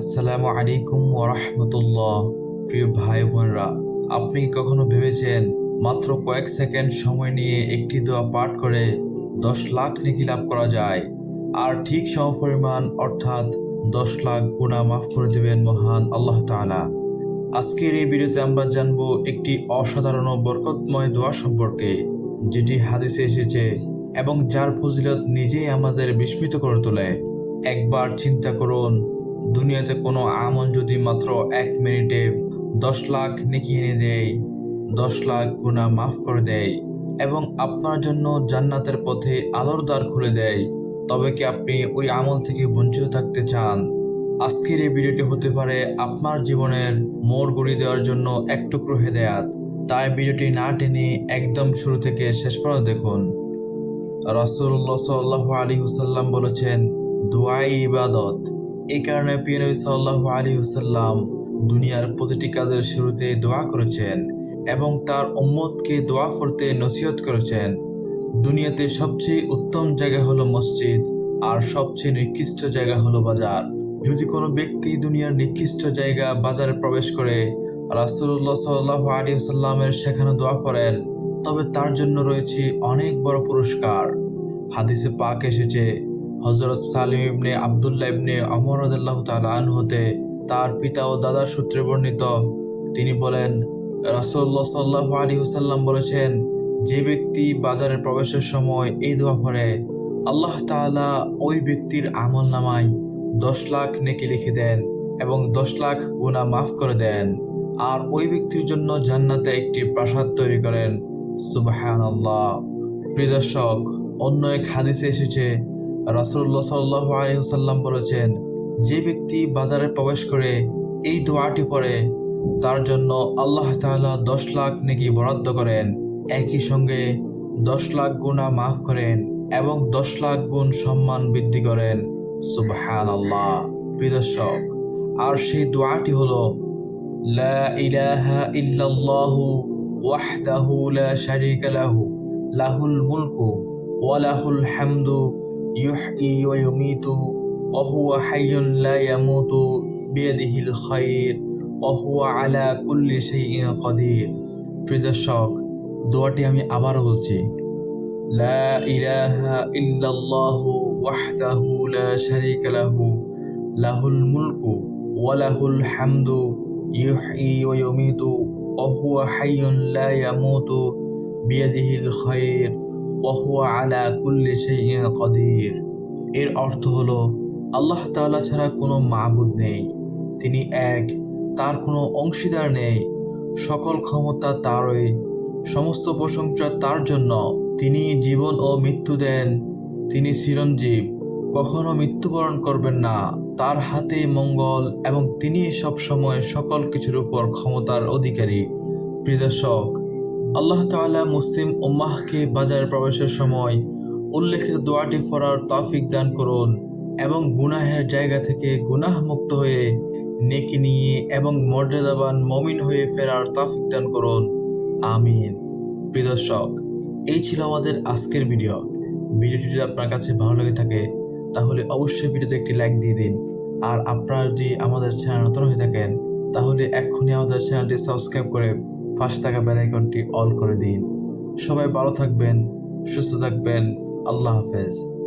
আসসালামু আলাইকুম ওরহমতুল্লাহ প্রিয় ভাই বোনরা, আপনি কখনো ভেবেছেন মাত্র কয়েক সেকেন্ড সময় নিয়ে একটি দোয়া পাঠ করে দশ লাখ নেকি লাভ করা যায়? আর ঠিক সমপরিমাণ অর্থাৎ দশ লাখ গুণা মাফ করে দেবেন মহান আল্লাহ তাআলা। আজকের এই ভিডিওতে আমরা জানব একটি অসাধারণ বরকতময় দোয়া সম্পর্কে, যেটি হাদিসে এসেছে এবং যার ফজিলত নিজেই আমাদের বিস্মিত করে তোলে। একবার চিন্তা করুন দুনিয়াতে কোনো আমল যদি মাত্র এক মিনিটে দশ লাখ নেকি এনে দেয়, দশ লাখ গুণা মাফ করে দেয় এবং আপনার জন্য জান্নাতের পথে আলোর দ্বার খুলে দেয়, তবে কি আপনি ওই আমল থেকে বঞ্চিত থাকতে চান? আজকের এই ভিডিওটি হতে পারে আপনার জীবনের মোড় গড়িয়ে দেওয়ার জন্য এক টুকরো হেদায়াত। তাই ভিডিওটি না টেনে একদম শুরু থেকে শেষ পর্যন্ত দেখুন। রাসূলুল্লাহ সাল্লাহ আলী হুসাল্লাম বলেছেন, দোয়াই ইবাদত। এই কারণে পিয়নবী সাল্লাহ আলী হুসাল্লাম দুনিয়ার প্রতিটি কাজের শুরুতে দোয়া করেছেন এবং তার উম্মতকে দোয়া করতে নসিহত করেছেন। দুনিয়াতে সবচেয়ে উত্তম জায়গা হলো মসজিদ আর সবচেয়ে নিকৃষ্ট জায়গা হলো বাজার। যদি কোনো ব্যক্তি দুনিয়ার নিকৃষ্ট জায়গা বাজারে প্রবেশ করে রাসুল্লাহ সাল্লাহ আলী সাল্লামের শেখানো দোয়া করেন, তবে তার জন্য রয়েছে অনেক বড় পুরস্কার। হাদিসে পাক এসেছে হজরত সালিম ইবনে আবদুল্লাহ ইবনে অমর আদাল্লাহ তালান হতে তার পিতা ও দাদার সূত্রে বর্ণিত। তিনি বলেন রাসুল্লাহ সাল্লাহ আলী হুসাল্লাম বলেছেন, যে ব্যক্তি বাজারে প্রবেশের সময় এই দোয়া পড়ে, আল্লাহ তাআলা ওই ব্যক্তির আমল নামায় দশ লাখ নেকি লিখে দেন এবং দশ লাখ গুণা মাফ করে দেন। আর ওই ব্যক্তির জন্য জান্নাতে একটি প্রাসাদ তৈরি করেন। সুবাহান আল্লাহ প্রিয় দর্শক, অন্য এক হাদিসে এসেছে রাসুল্লাহ সাল্লাহ আলহিহসাল্লাম বলেছেন, যে ব্যক্তি বাজারে প্রবেশ করে এই দোয়াটি পড়ে, তার জন্য আল্লাহ তাআলা দশ লাখ নেকি বরাদ্দ করেন। একই সঙ্গে দশ লাখ গুণা মাফ করেন এবং দশ লাখ গুণ সম্মান বৃদ্ধি করেন। সুবহান আল্লাহ বিদর্শক আর সেই দোয়াটি হলো, লা ইলাহা ইল্লাল্লাহু লাহু, লাহুল মুলকু ওয়া লাহুল হামদু ইউহয়ি ওয়া ইউমীতু হাইয়ুন লা ইয়ামুতু বিয়াদিহিল খায়র ওয়া হুয়া আলা কুল্লি শাইইন কাদির প্রিয় দর্শক, দোয়াটি আমি আবার বলছি। লা ইলাহা ইল্লাল্লাহু ওয়াহদাহু লা শারীকা লাহু, লাহুল মুলকু ওয়া লাহুল হামদু, ইউহয়ি ওয়া ইউমীতু, ওয়া হুয়া হাইয়ুন লা ইয়ামুতু বিয়াদিহিল আলা কুল্লি কাদির। এর অর্থ হলো, আল্লাহ তাআলা ছাড়া কোনো মাবুদ নেই, তিনি এক, তার কোনো অংশীদার নেই, সকল ক্ষমতা তারই, সমস্ত প্রশংসা তার জন্য, তিনি জীবন ও মৃত্যু দেন, তিনি চিরঞ্জীব, কখনো মৃত্যুবরণ করবেন না, তার হাতে মঙ্গল এবং তিনি সবসময় সকল কিছুর উপর ক্ষমতার অধিকারী। প্রিদর্শক আল্লাহ তাআলা মুসলিম উম্মাহকে বাজারে প্রবেশের সময় উল্লেখিত দোয়াটি পড়ার তাফিক দান করুন এবং গুনাহের জায়গা থেকে গুনাহ মুক্ত হয়ে নেকি নিয়ে এবং মর্যাদাবান মমিন হয়ে ফেরার তৌফিক দান করুন। আমিন। প্রিয় দর্শক, এই ছিল আমাদের আজকের ভিডিও। ভিডিওটি যদি আপনার কাছে ভালো লেগে থাকে, তাহলে অবশ্যই ভিডিওতে একটি লাইক দিয়ে দিন। আর আপনারা যদি আমাদের চ্যানেল নতুন হয়ে থাকেন, তাহলে এক্ষুনি আমাদের চ্যানেলটি সাবস্ক্রাইব করে ফার্স্ট থাকা বেল অল করে দিন। সবাই ভালো থাকবেন সুস্থ থাকবেন। আল্লাহ হাফেজ।